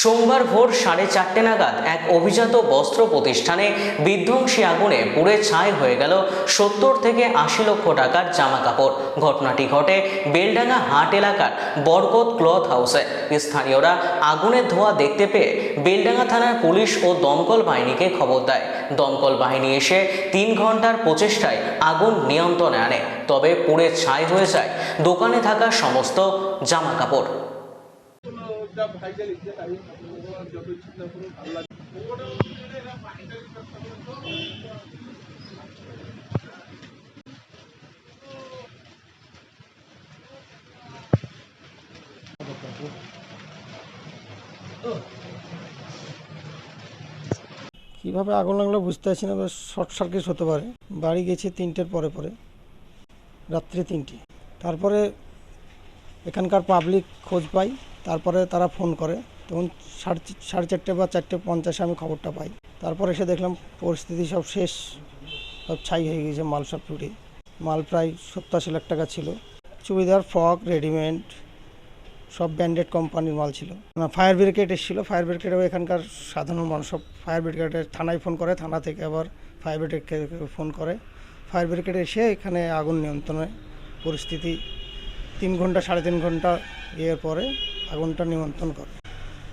সোমবার ভোর সাড়ে চারটে নাগাদ এক অভিজাত বস্ত্র প্রতিষ্ঠানে বিধ্বংসী আগুনে পুড়ে ছাই হয়ে গেল সত্তর থেকে আশি লক্ষ টাকার জামা কাপড় ঘটনাটি ঘটে বেলডাঙ্গা হাট এলাকার বরকত ক্লথ হাউসে। স্থানীয়রা আগুনের ধোঁয়া দেখতে পেয়ে বেলডাঙ্গা থানার পুলিশ ও দমকল বাহিনীকে খবর দেয়। দমকল বাহিনী এসে তিন ঘণ্টার প্রচেষ্টায় আগুন নিয়ন্ত্রণে আনে, তবে পুড়ে ছাই হয়ে যায়। দোকানে থাকা সমস্ত জামা কাপড় কীভাবে আগুন লাগল বুঝতে পারছি না শর্ট সার্কিট হতে পারে। বাড়ি গেছে তিনটের পরে পরে, রাত্রে তিনটে। তারপরে এখানকার পাবলিক খোঁজ পাই। তারপরে তারা ফোন করে, তখন সাড়ে সাড়ে চারটে বা চারটে পঞ্চাশে আমি খবরটা পাই। তারপরে এসে দেখলাম পরিস্থিতি সব শেষ, সব ছাই হয়ে গেছে মাল সব পুড়ে মাল প্রায় সত্তর লাখ টাকা ছিল। চুড়িদার ফ্রক রেডিমেড, সব ব্র্যান্ডেড কোম্পানির মাল ছিল। ফায়ার ব্রিগেড এসেছিল। ফায়ার ব্রিগেডও এখানকার সাধারণ মানুষ সব ফায়ার ব্রিগেডের থানায় ফোন করে, থানা থেকে আবার ফায়ার ব্রিগেডকে ফোন করে। ফায়ার ব্রিগেড এসে এখানে আগুন নিয়ন্ত্রণে, পরিস্থিতি তিন ঘণ্টা, সাড়ে তিন ঘণ্টা ইয়ের পরে আগুনটা নিমন্ত্রণ করে।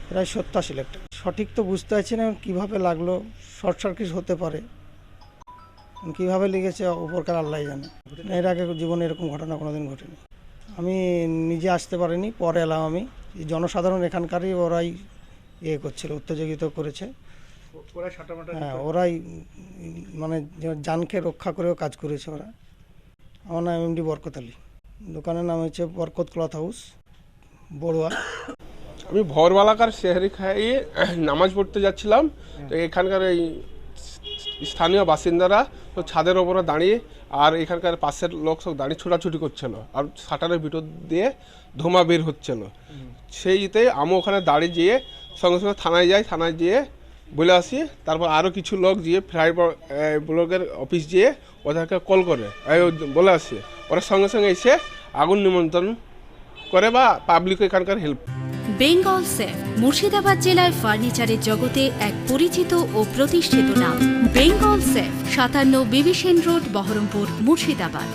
প্রায় সত্তর আশি লাখ টাকা। সঠিক তো বুঝতে পারছি না কীভাবে লাগল শর্ট সার্কিট হতে পারে। কীভাবে লেগেছে ওপরকার আল্লাহ জানে। এর আগে জীবনে এরকম ঘটনা কোনোদিন ঘটেনি। আমি নিজে আসতে পারিনি পরে এলাম আমি। জনসাধারণ এখানকারই ওরাই ইয়ে করছিল উত্তেজিত করেছে। হ্যাঁ ওরাই মানে জানকে রক্ষা করেও কাজ করেছে ওরা। আমার নাম এমডি বরকত আলী। দোকানের নাম হচ্ছে বরকত ক্লথ হাউস। বড়ুয়া। আমি ভোরবেলাকার শেহরি খাইয়ে নামাজ পড়তে যাচ্ছিলাম। তো এখানকার এই স্থানীয় বাসিন্দারা তো ছাদের ওপরে দাঁড়িয়ে আর এখানকার পাশের লোক সব দাঁড়িয়ে ছোটাছুটি করছিল আর শাটারের ভিতর দিয়ে ধোঁয়া বের হচ্ছিল। সেইতে আমি ওখানে দাঁড়িয়ে যেয়ে সঙ্গে সঙ্গে থানায় যাই থানায় যেয়ে বলে আসি। তারপর আরও কিছু লোক গিয়ে ফ্লাই ব্লকের অফিস যেয়ে ওদেরকে কল করে। বলে আসি। ওরা সঙ্গে সঙ্গে এসে আগুন নিমন্ত্রণ করে বা পাবলিক এখানকার হেল্প বেঙ্গল সেফ মুর্শিদাবাদ জেলায় ফার্নিচারের জগতে এক পরিচিত ও প্রতিষ্ঠিত নাম। বেঙ্গল সেফ সাতান্ন বিবিসেন রোড, বহরমপুর, মুর্শিদাবাদ।